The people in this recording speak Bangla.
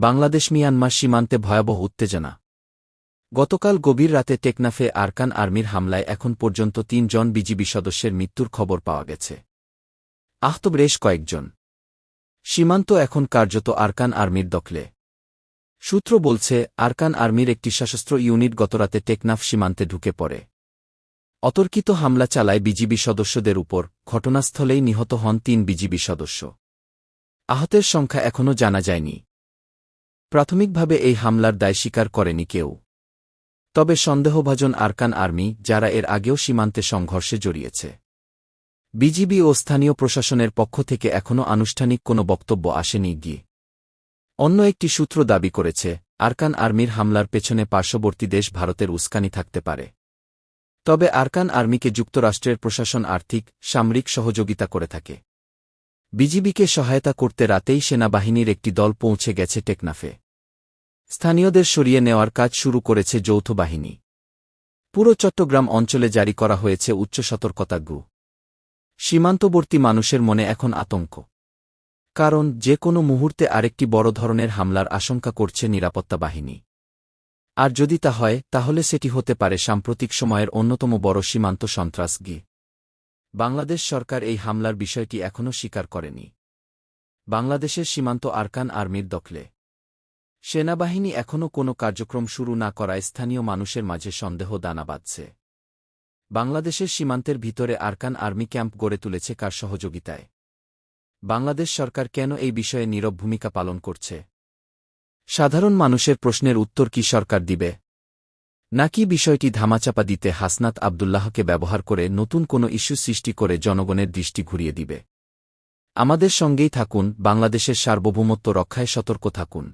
বাংলাদেশ মিয়ানমার সীমান্তে ভয়াবহ উত্তেজনা। গতকাল গভীর রাতে টেকনাফে আরকান আর্মির হামলায় এখন পর্যন্ত তিন জন বিজিবি সদস্যের মৃত্যুর খবর পাওয়া গেছে। আহত বেশ কয়েকজন। সীমান্ত এখন কার্যত আরকান আর্মির দখলে। সূত্র বলছে, আরকান আর্মির একটি সশস্ত্র ইউনিট গতরাতে টেকনাফ সীমান্তে ঢুকে পড়ে। অতর্কিত হামলা চালায় বিজিবি সদস্যদের উপর, ঘটনাস্থলেই নিহত হন তিন বিজিবি সদস্য। আহতের সংখ্যা এখনও জানা যায়নি। প্রাথমিকভাবে এই হামলার দায় স্বীকার করেনি কেউ। তবে সন্দেহভাজন আরকান আর্মি, যারা এর আগেও সীমান্তে সংঘর্ষে জড়িয়েছে। বিজিবি ও স্থানীয় প্রশাসনের পক্ষ থেকে এখনও আনুষ্ঠানিক কোনো বক্তব্য আসেনি গিয়ে। অন্য একটি সূত্র দাবি করেছে, আরকান আর্মির হামলার পেছনে পার্শ্ববর্তী দেশ ভারতের উস্কানি থাকতে পারে। তবে আরকান আর্মিকে যুক্তরাষ্ট্রের প্রশাসন আর্থিক, সামরিক সহযোগিতা করে থাকে। বিজিবিকে সহায়তা করতে রাতেই সেনাবাহিনীর একটি দল পৌঁছে গেছে টেকনাফে। স্থানীয়দের সরিয়ে নেওয়ার কাজ শুরু করেছে যৌথ বাহিনী। পুরো চট্টগ্রাম অঞ্চলে জারি করা হয়েছে উচ্চ সতর্কতাজ্ঞু সীমান্তবর্তী মানুষের মনে এখন আতঙ্ক। কারণ যে কোনো মুহূর্তে আরেকটি বড় ধরনের হামলার আশঙ্কা করছে নিরাপত্তা বাহিনী। আর যদি তা হয়, তাহলে সেটি হতে পারে সাম্প্রতিক সময়ের অন্যতম বড় সীমান্ত সন্ত্রাস গি বাংলাদেশ সরকার এই হামলার বিষয়টি এখনও স্বীকার করেনি। বাংলাদেশের সীমান্ত আরকান আর্মির দখলে। সেনাবাহিনী এখনও কোনো কার্যক্রম শুরু না করায় স্থানীয় মানুষের মাঝে সন্দেহ দানা বাঁধছে। বাংলাদেশের সীমান্তের ভিতরে আরকান আর্মি ক্যাম্প গড়ে তুলেছে কার সহযোগিতায়? বাংলাদেশ সরকার কেন এই বিষয়ে নীরব ভূমিকা পালন করছে? সাধারণ মানুষের প্রশ্নের উত্তর কি সরকার দিবে? নাকি বিষয়টি ধামাচাপা দিতে হাসনাত আবদুল্লাহকে ব্যবহার করে নতুন কোনো ইস্যু সৃষ্টি করে জনগণের দৃষ্টি ঘুরিয়ে দিবে? আমাদের সঙ্গেই থাকুন, বাংলাদেশের সার্বভৌমত্ব রক্ষায় সতর্ক থাকুন।